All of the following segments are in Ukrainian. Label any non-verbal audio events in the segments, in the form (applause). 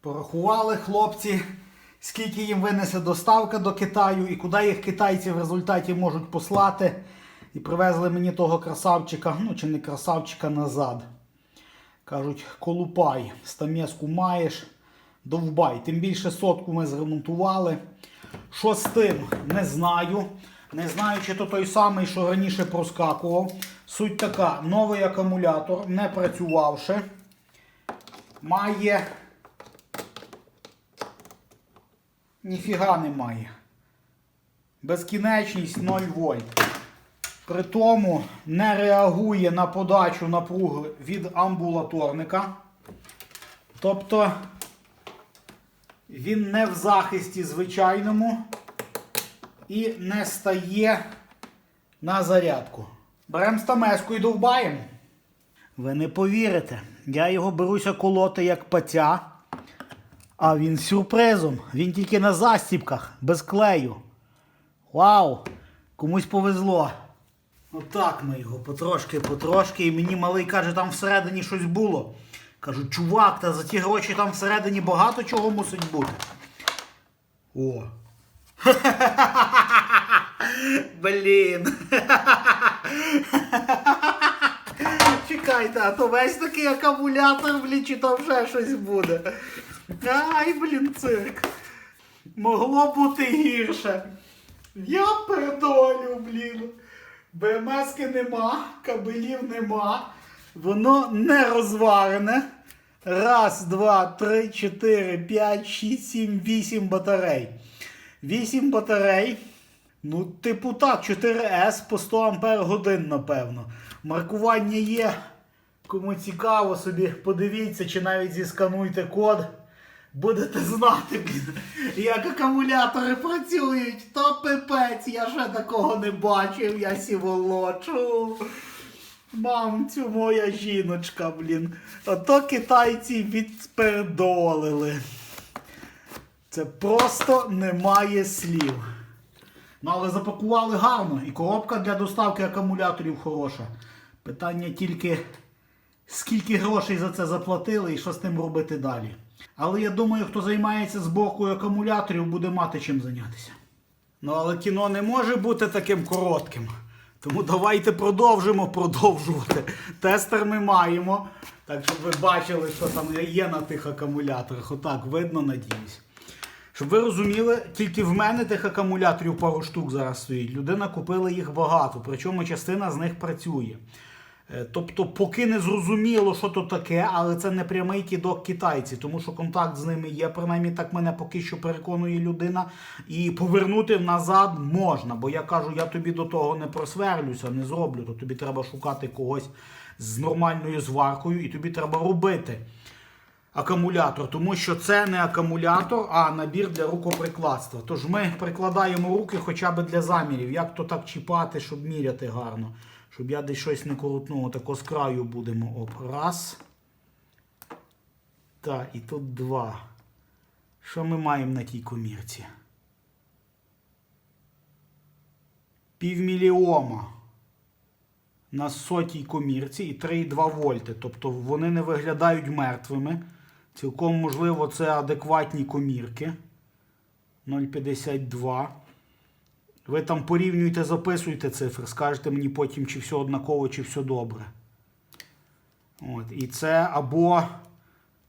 Порахували хлопці, скільки їм винесе доставка до Китаю і куди їх китайці в результаті можуть послати. І привезли мені того красавчика, ну чи не красавчика назад. Кажуть, колупай, стамеску маєш, довбай. Тим більше сотку ми зремонтували. Що з тим, не знаю. Не знаю, чи то той самий, що раніше проскакував. Суть така: новий акумулятор, не працювавши, має. Ніфіга немає. Безкінечність 0 вольт. При тому не реагує на подачу напруги від амбулаторника. Тобто він не в захисті звичайному і не стає на зарядку. Беремо стамеску і довбаємо. Ви не повірите, я його беруся колоти як паця, а він з сюрпризом. Він тільки на застіпках, без клею. Вау! Комусь повезло. Отак ми його потрошки, потрошки. І мені малий каже, там всередині щось було. Кажу, чувак, та за ті гроші там всередині багато чого мусить бути. О. (laughs) Блін. (laughs) Чекайте, а то весь такий акумулятор, блін, чи там вже щось буде. Ай, блін, цирк. Могло бути гірше. Я передолю, блін. БМСки нема, кабелів нема. Воно не розварене. Раз, два, три, чотири, п'ять, шість, сім, вісім батарей. Вісім батарей. Ну, типу так, 4С по 100 Ампер годин, напевно. Маркування є. Кому цікаво, собі подивіться, чи навіть зіскануйте код. Будете знати, як акумулятори працюють, то пипець, я ще такого не бачив, я сіволочу. Мамцю моя жіночка, блін. Ото китайці відпердолили. Це просто немає слів. Ну, але запакували гарно. І коробка для доставки акумуляторів хороша. Питання тільки, скільки грошей за це заплатили і що з тим робити далі. Але я думаю, хто займається зборкою акумуляторів, буде мати чим зайнятися. Ну, але кіно не може бути таким коротким. Тому давайте продовжимо продовжувати. Тестер ми маємо. Так, щоб ви бачили, що там є на тих акумуляторах. Отак видно, надіюсь. Щоб ви розуміли, тільки в мене тих акумуляторів пару штук зараз стоїть. Людина купила їх багато, причому частина з них працює. Е, Тобто, поки не зрозуміло, що то таке, але це не прямий кидок китайці, тому що контакт з ними є, принаймні так мене поки що переконує людина. І повернути назад можна. Бо я кажу, я тобі до того не просверлюся, не зроблю, то тобі треба шукати когось з нормальною зваркою, і тобі треба робити акумулятор, тому що це не акумулятор, а набір для рукоприкладства. Тож ми прикладаємо руки хоча б для замірів. Як то так чіпати, щоб міряти гарно. Щоб я десь щось не крутнув. Тако з краю будемо. Оп. Раз. Так, і тут два. Що ми маємо на тій комірці? Півміліома на сотій комірці і 3,2 вольти. Тобто вони не виглядають мертвими. Цілком можливо, це адекватні комірки. 0,52. Ви там порівнюєте, записуйте цифри, скажете мені потім, чи все однаково, чи все добре. От. І це або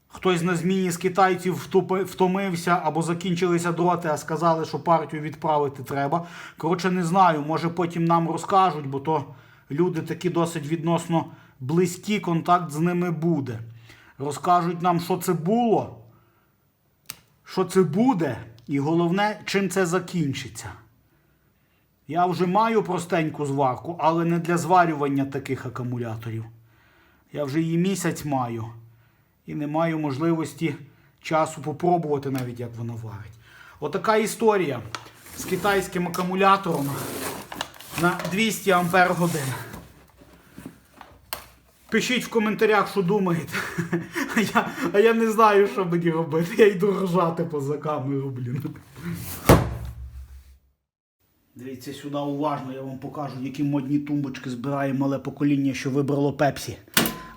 хтось на зміні з китайців втомився, або закінчилися дроти, а сказали, що партію відправити треба. Коротше, не знаю, може потім нам розкажуть, бо то люди такі досить відносно близькі, контакт з ними буде. Розкажуть нам, що це було, що це буде, і головне, чим це закінчиться. Я вже маю простеньку зварку, але не для зварювання таких акумуляторів. Я вже її місяць маю і не маю можливості часу попробувати навіть, як вона варить. Отака історія з китайським акумулятором на 200 Ампер годин. Пишіть в коментарях, що думаєте. (laughs) А я, я не знаю, що мені робити. Я йду ржати поза камеру, блін. Дивіться сюди уважно, я вам покажу, які модні тумбочки збирає мале покоління, що вибрало пепсі,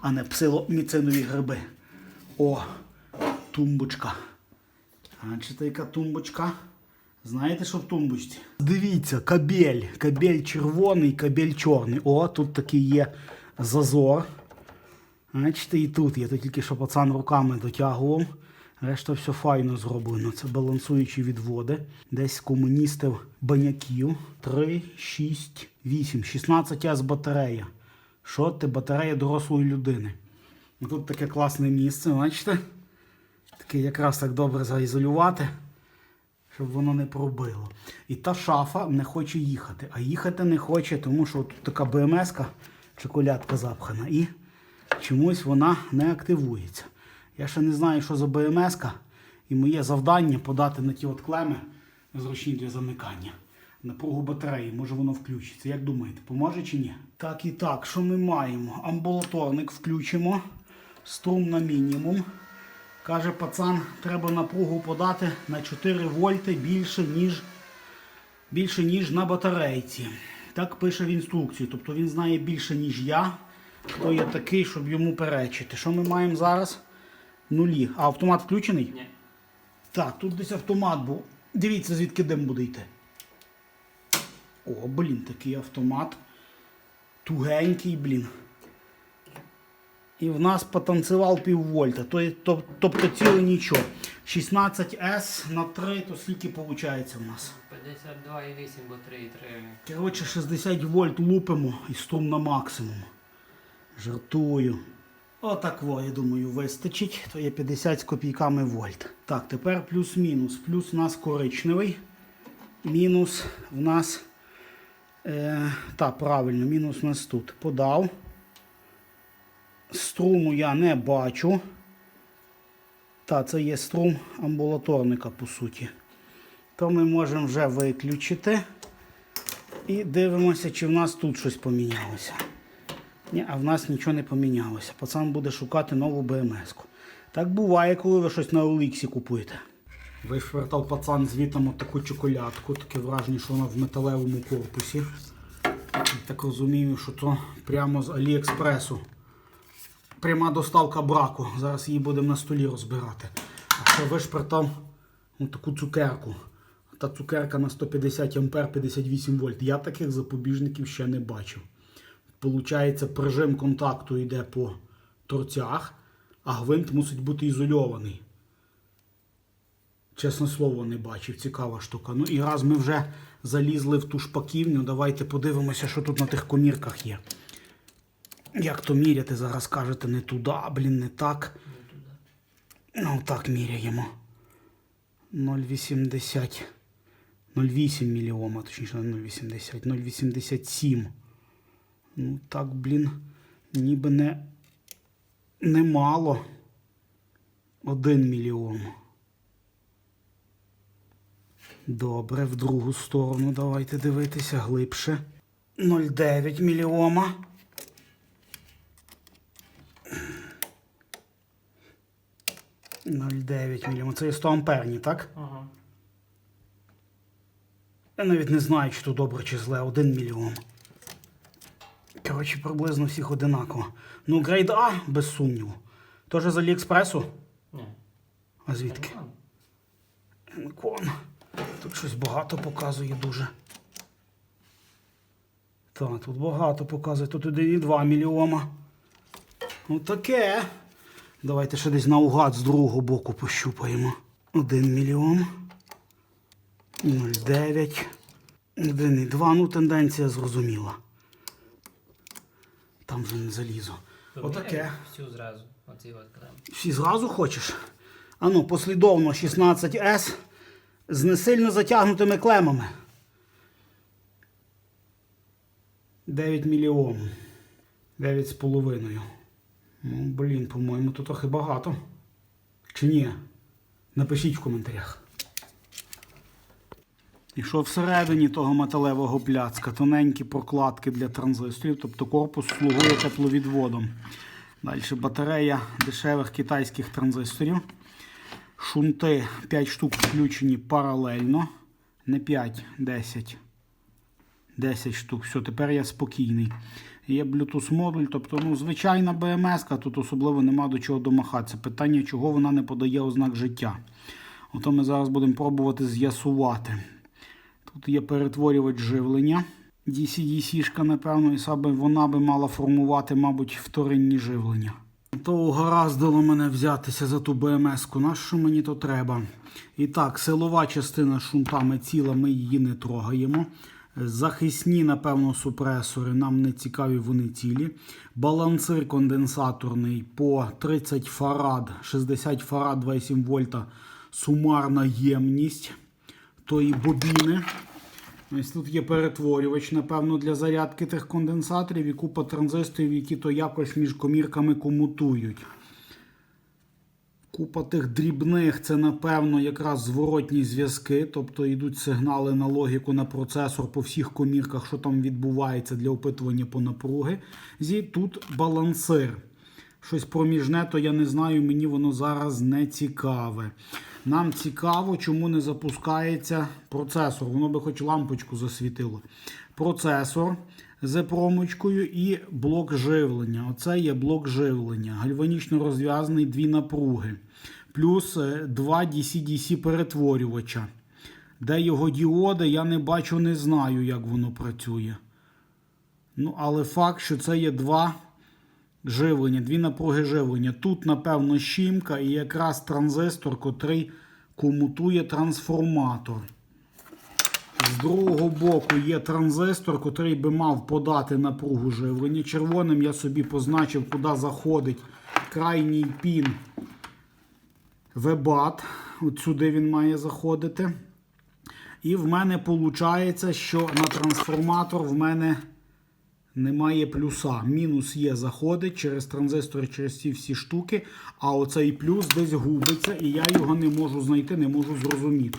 а не псило-міцинові гриби. О! Тумбочка. Бачите, яка тумбочка? Знаєте, що в тумбочці? Дивіться, кабель. Кабель червоний, кабель чорний. О, тут такий є зазор. Бачите, і тут є. То тільки що пацан руками дотягував. Решта все файно зроблено. Це балансуючі відводи. Десь комуністів баняків. 3, 6, 8, 16 С батарея. Що ти батарея дорослої людини. І Тут таке класне місце, бачите? Таке якраз так добре заізолювати, щоб воно не пробило. І та шафа не хоче їхати. А їхати не хоче, тому що тут така БМС-ка, чоколядка запхана, і чомусь вона не активується. Я ще не знаю, що за БМС-ка, і моє завдання подати на ті от клеми зручні для замикання. Напругу батареї, може воно включиться. Як думаєте, поможе чи ні? Так і так, що ми маємо? Амбулаторник включимо, струм на мінімум. Каже пацан, треба напругу подати на 4 вольти більше, ніж, більше, ніж на батарейці. Так пише в інструкції. Тобто він знає більше, ніж я. Хто я такий, щоб йому перечити. Що ми маємо зараз? Нулі. А автомат включений? Ні. Так, тут десь автомат був. Дивіться, звідки дим буде йти. О, блін, такий автомат. Тугенький, блін. І в нас потанцював піввольта. То, тобто ціле нічого. 16С на 3, то скільки виходить у нас? 52,8, бо 3,3. Коротше, 60 вольт лупимо і струм на максимум. Жартую. Отак, во, я думаю, вистачить. То є 50 з копійками вольт. Так, тепер плюс-мінус. Плюс у нас коричневий. Мінус в нас. Е, так, правильно, мінус у нас тут. Подав. Струму я не бачу. Та, це є струм амбулаторника, по суті. То ми можемо вже виключити. І дивимося, чи в нас тут щось помінялося. Ні, а в нас нічого не помінялося. Пацан буде шукати нову БМС-ку. Так буває, коли ви щось на Оліксі купуєте. Вишвертав пацан звітом таку чоколядку, таке враження, що вона в металевому корпусі. Так розумію, що то прямо з Аліекспресу. Пряма доставка браку. Зараз її будемо на столі розбирати. А ще вишпертав таку цукерку. Та цукерка на 150 ампер 58 вольт. Я таких запобіжників ще не бачив. Получається, прижим контакту йде по торцях, а гвинт мусить бути ізольований. Чесне слово, не бачив. Цікава штука. Ну і раз ми вже залізли в ту шпаківню, давайте подивимося, що тут на тих комірках є. Як то міряти, зараз кажете, не туди, блін, не так. Ну, так міряємо. 0,80. 0,8 міліома, точніше 0,80, 0,87. Ну так, блін, ніби не, не мало. 1 мільйон. Добре, в другу сторону давайте дивитися глибше. 0,9 мільйома. Ноль дев'ять мільйома. Це є 100 амперні, так? Ага. Я навіть не знаю, чи то добре, чи зле. Один мільйон. Коротше, приблизно всіх одинаково. Ну, грейд А, без сумніву. Тоже з Аліекспресу? Ні. А звідки? Енкон. Тут щось багато показує дуже. Так, тут багато показує. Тут 1,2 мільйома. Ну таке. Давайте ще десь наугад з другого боку пощупаємо. 1 мільйон. 0,9. 1,2. Ну, тенденція зрозуміла. Там вже не залізо. Отаке. Всю зразу. Оці от клем. Всі зразу хочеш? Ану, послідовно 16С з несильно затягнутими клемами. 9 мільйон. 9 з половиною. Ну, блін, по-моєму, то трохи багато. Чи ні? Напишіть в коментарях. І що всередині того металевого пляцка? Тоненькі прокладки для транзисторів, тобто корпус слугує тепловідводом. Далі батарея дешевих китайських транзисторів. Шунти 5 штук включені паралельно. Не 5, 10. 10 штук. Все, тепер я спокійний. Є Bluetooth модуль, тобто ну, звичайна BMS, тут особливо нема до чого домахатися. Питання, чого вона не подає ознак життя. Ото ми зараз будемо пробувати з'ясувати. Тут є перетворювач живлення. DC-DC-шка, напевно, і саме вона би мала формувати, мабуть, вторинні живлення. То угораздило мене взятися за ту БМС-ку. На що мені то треба? І так, силова частина шунтами ціла, ми її не трогаємо. Захисні, напевно, супресори, нам не цікаві, вони цілі. Балансир конденсаторний по 30 фарад, 60 фарад 2,7 вольта сумарна ємність тої бобіни. Ось тут є перетворювач, напевно, для зарядки тих конденсаторів і купа транзисторів, які то якось між комірками комутують. Купа тих дрібних це, напевно, якраз зворотні зв'язки, тобто йдуть сигнали на логіку на процесор по всіх комірках, що там відбувається для опитування по напруги. Зі тут балансир. Щось проміжне, то я не знаю, мені воно зараз не цікаве. Нам цікаво, чому не запускається процесор. Воно би хоч лампочку засвітило. Процесор з промочкою і блок живлення. Оце є блок живлення. Гальванічно розв'язаний дві напруги. Плюс е, два DC-DC перетворювача. Де його діоди, я не бачу, не знаю, як воно працює. Ну, але факт, що це є два живлення, дві напруги живлення. Тут, напевно, щімка і якраз транзистор, котрий комутує трансформатор. З другого боку є транзистор, котрий би мав подати напругу живлення. Червоним я собі позначив, куди заходить крайній пін вебат. От сюди він має заходити. І в мене виходить, що на трансформатор в мене немає плюса. Мінус є, заходить через транзистор, через ці всі штуки, а оцей плюс десь губиться, і я його не можу знайти, не можу зрозуміти.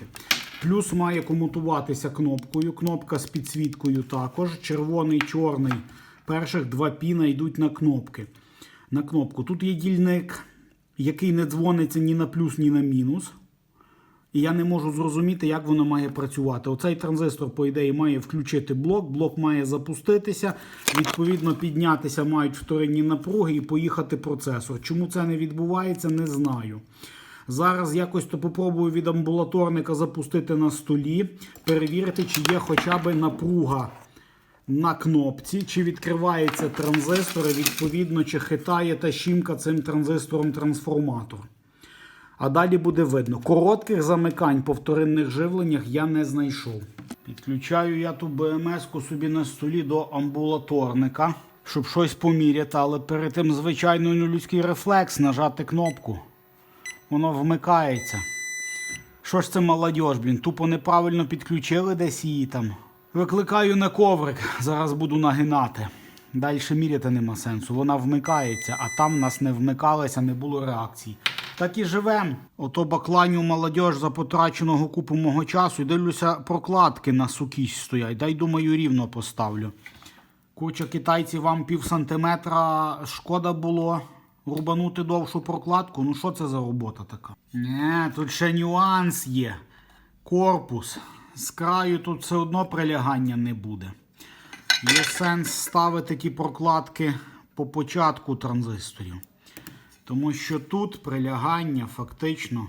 Плюс має комутуватися кнопкою. Кнопка з підсвіткою також. Червоний, чорний. Перших два піна йдуть на кнопки. На кнопку. Тут є дільник, який не дзвониться ні на плюс, ні на мінус. І я не можу зрозуміти, як воно має працювати. Оцей транзистор, по ідеї, має включити блок, блок має запуститися, відповідно, піднятися мають вторинні напруги і поїхати процесор. Чому це не відбувається, не знаю. Зараз якось то попробую від амбулаторника запустити на столі, перевірити, чи є хоча б напруга на кнопці, чи відкривається транзистор, і відповідно, чи хитає та щімка цим транзистором трансформатор. А далі буде видно. Коротких замикань по вторинних живленнях я не знайшов. Підключаю я ту БМС-ку собі на столі до амбулаторника, щоб щось поміряти, але перед тим, звичайно, людський рефлекс нажати кнопку. Воно вмикається. Що ж це молодь, блін? Тупо неправильно підключили десь її там. Викликаю на коврик, зараз буду нагинати. Далі міряти нема сенсу. Вона вмикається, а там нас не вмикалося, не було реакції. Так і живем. Ото бакланю молодіж за потраченого купу мого часу і дивлюся, прокладки на сукісь стоять. Дай думаю, рівно поставлю. Куча китайців вам пів сантиметра шкода було рубанути довшу прокладку. Ну що це за робота така? Не, тут ще нюанс є. Корпус. З краю тут все одно прилягання не буде. Є сенс ставити ті прокладки по початку транзисторів. Тому що тут прилягання фактично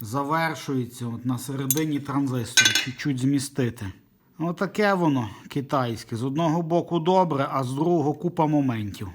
завершується от на середині транзистора, чуть-чуть змістити. Отаке воно китайське. З одного боку добре, а з другого купа моментів.